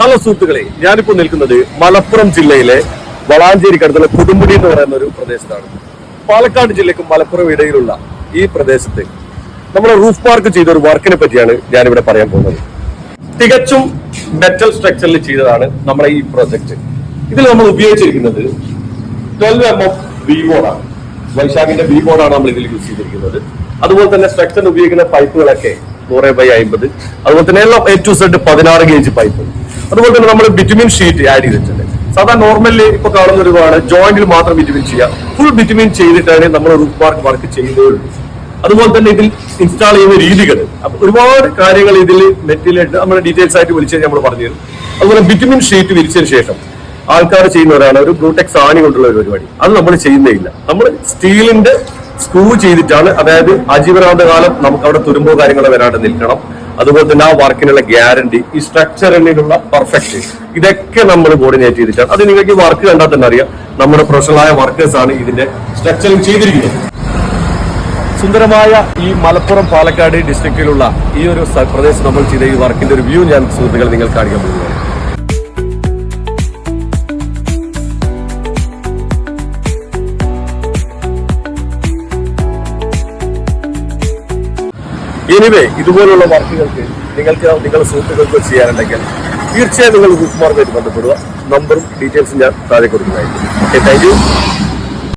Hello സുഹൃത്തുക്കളെ ഞാനിപ്പോ നിൽക്കുന്നത് മലപ്പുറം ജില്ലയിലെ വളാഞ്ചേരിക്കടുത്തുള്ള കൊടുമുടി എന്ന് പറയുന്ന ഒരു പ്രദേശത്താണ്. പാലക്കാട് ജില്ലയ്ക്കും മലപ്പുറം ഇടയിലുള്ള ഈ പ്രദേശത്ത് നമ്മുടെ റൂഫ് പാർക്ക് ചെയ്ത ഒരു വർക്കിനെ പറ്റിയാണ് ഞാനിവിടെ പറയാൻ പോകുന്നത്. തികച്ചും മെറ്റൽ സ്ട്രക്ചറിൽ ചെയ്തതാണ് നമ്മുടെ ഈ പ്രൊജക്ട് ഇതിൽ നമ്മൾ ഉപയോഗിച്ചിരിക്കുന്നത് ട്വൽവ് എം എം ബി ബോർഡാണ് വൈശാഖിന്റെ ബി ബോർഡാണ് നമ്മൾ ഇതിൽ യൂസ് ചെയ്തിരിക്കുന്നത്. അതുപോലെ തന്നെ സ്ട്രക്ചറിന് ഉപയോഗിക്കുന്ന പൈപ്പുകളൊക്കെ നൂറ് ബൈ അമ്പത്. അതുപോലെ തന്നെ എല്ലാം എ ടു സെഡ് പതിനാറ് ഗേജ് പൈപ്പ് അതുപോലെ തന്നെ നമ്മൾ വിറ്റമിൻ ഷീറ്റ് ആഡ് ചെയ്തിട്ടുണ്ട്. സാധാരണ നോർമലി ഇപ്പൊ കാണുന്ന ഒരുപാട് ജോയിന്റിൽ മാത്രം വിറ്റമിൻ ചെയ്യുക. ഫുൾ വിറ്റമിൻ ചെയ്തിട്ടാണ് നമ്മൾ റൂട്ട് പാർക്ക് വർക്ക് ഉള്ളൂ അതുപോലെ തന്നെ ഇതിൽ ഇൻസ്റ്റാൾ ചെയ്യുന്ന രീതികൾ. ഒരുപാട് കാര്യങ്ങൾ ഇതിൽ നെറ്റിലിട്ട് നമ്മൾ ഡീറ്റെയിൽസ് ആയിട്ട് വിളിച്ച് നമ്മൾ പറഞ്ഞു തരും അതുപോലെ വിറ്റമിൻ ഷീറ്റ് വിരിച്ചതിന് ശേഷം ആൾക്കാർ ചെയ്യുന്നവരാണ് ഒരു ബ്ലൂടെക്സ് ആണി കൊണ്ടുള്ള ഒരു പരിപാടി. അത് നമ്മൾ ചെയ്യുന്നേയില്ല നമ്മൾ സ്റ്റീലിന്റെ സ്ക്രൂ ചെയ്തിട്ടാണ് അതായത് അജീവനാന്ത കാലം നമുക്ക് അവിടെ തുരുമ്പോ കാര്യങ്ങളോ വരാണ്ട് നിൽക്കണം. അതുപോലെ തന്നെ ആ വർക്കിനുള്ള ഗ്യാരണ്ടി ഈ സ്ട്രക്ചറിനുള്ള പെർഫെക്റ്റ് ഇതൊക്കെ നമ്മൾ കോർഡിനേറ്റ് ചെയ്തിട്ടാണ്. അത് നിങ്ങൾക്ക് വർക്ക് കണ്ടാൽ തന്നെ അറിയാം. നമ്മുടെ പ്രൊഫഷണലായ വർക്കേഴ്സ് ആണ് ഇതിന്റെ സ്ട്രക്ചറിങ് ചെയ്തിരിക്കുന്നത്. സുന്ദരമായ ഈ മലപ്പുറം പാലക്കാട് ഡിസ്ട്രിക്റ്റിലുള്ള ഈ ഒരു പ്രദേശം നമ്മൾ ചെയ്ത ഈ വർക്കിന്റെ ഒരു വ്യൂ ഞാൻ സുഹൃത്തുക്കൾ നിങ്ങൾ കാണിക്കാൻ പോകുകയാണ് എനിവേ ഇതുപോലുള്ള വർക്കുകൾക്ക് നിങ്ങൾക്ക് നിങ്ങളുടെ സുഹൃത്തുക്കൾക്ക് ചെയ്യാനുണ്ടെങ്കിൽ തീർച്ചയായും നിങ്ങൾ ഗുരുമാർക്കായിട്ട് മാർക്കായിട്ട് ബന്ധപ്പെടുക. നമ്പറും ഡീറ്റെയിൽസും ഞാൻ താഴെ കൊടുക്കുന്നതായിരിക്കും. Okay thank